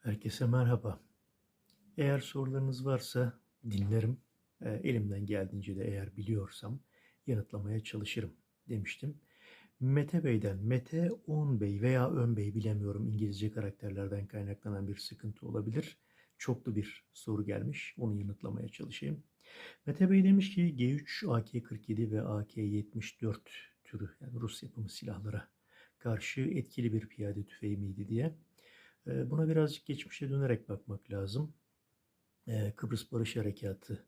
Herkese merhaba. Eğer sorularınız varsa dinlerim. E, elimden geldiğince de eğer biliyorsam yanıtlamaya çalışırım demiştim. Mete Bey'den Mete On Bey veya Ön Bey bilemiyorum İngilizce karakterlerden kaynaklanan bir sıkıntı olabilir. Çoklu bir soru gelmiş. Onu yanıtlamaya çalışayım. Mete Bey demiş ki G3, AK-47 ve AK-74 türü yani Rus yapımı silahlara karşı etkili bir piyade tüfeği miydi diye. E, Buna birazcık geçmişe dönerek bakmak lazım. E, Kıbrıs Barış Harekatı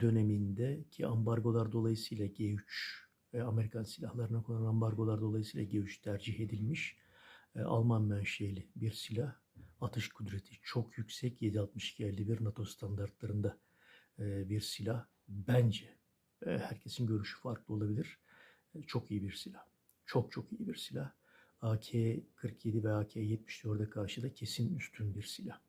döneminde ki ambargolar dolayısıyla G3 ve Amerikan silahlarına konan ambargolar dolayısıyla G3 tercih edilmiş. E, Alman menşeli bir silah. Atış kudreti çok yüksek 7.62-51 NATO standartlarında e, bir silah. Bence e, herkesin görüşü farklı olabilir. E, Çok iyi bir silah. Çok çok iyi bir silah. AK-47 ve AK-74'e karşı da kesin üstün bir silah.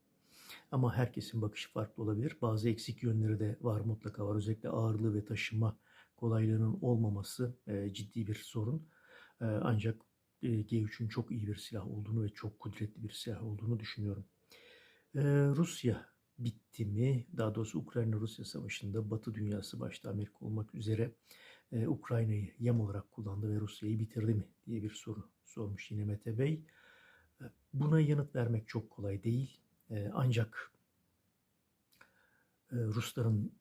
Ama herkesin bakışı farklı olabilir. Bazı eksik yönleri de var mutlaka var. Özellikle ağırlığı ve taşıma kolaylığının olmaması e, ciddi bir sorun. E, ancak e, G3'ün çok iyi bir silah olduğunu ve çok kudretli bir silah olduğunu düşünüyorum. E, Rusya bitti mi? Daha doğrusu Ukrayna-Rusya savaşında Batı dünyası başta Amerika olmak üzere e, Ukrayna'yı yem olarak kullandı ve Rusya'yı bitirdi mi diye bir soru sormuş yine Mete Bey. E, Buna yanıt vermek çok kolay değil. E, Ancak e, Rusların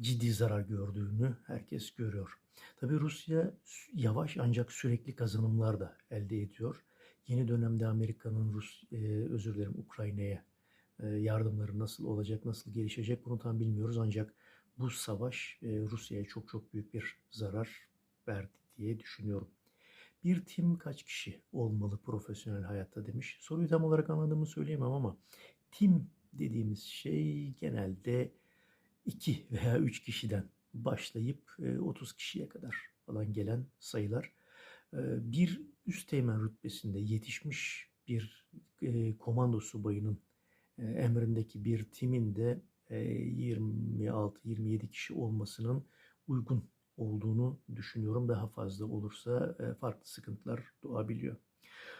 ciddi zarar gördüğünü herkes görüyor. Tabi Rusya yavaş ancak sürekli kazanımlar da elde ediyor. Yeni dönemde Amerika'nın Rus, e, özür dilerim Ukrayna'ya yardımları nasıl olacak, nasıl gelişecek bunu tam bilmiyoruz. Ancak bu savaş e, Rusya'ya çok çok büyük bir zarar verdi diye düşünüyorum. Bir tim kaç kişi olmalı profesyonel hayatta demiş. Soruyu tam olarak anladığımı söyleyemem ama tim dediğimiz şey genelde 2 veya 3 kişiden başlayıp e, 30 kişiye kadar falan gelen sayılar. E, Bir üsteğmen rütbesinde yetişmiş bir e, komando subayının e, emrindeki bir timin de e, 26-27 kişi olmasının uygun olduğunu düşünüyorum. Daha fazla olursa e, farklı sıkıntılar doğabiliyor.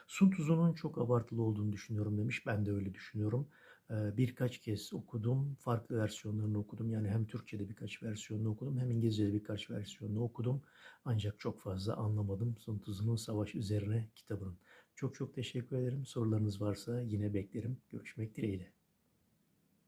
Sun Tzu'nun çok abartılı olduğunu düşünüyorum demiş. Ben de öyle düşünüyorum. E, Birkaç kez okudum. Farklı versiyonlarını okudum. Yani hem Türkçe'de birkaç versiyonunu okudum hem İngilizce'de birkaç versiyonunu okudum. Ancak çok fazla anlamadım Sun Tzu'nun Savaş Üzerine kitabının. Çok çok teşekkür ederim. Sorularınız varsa yine beklerim. Görüşmek dileğiyle.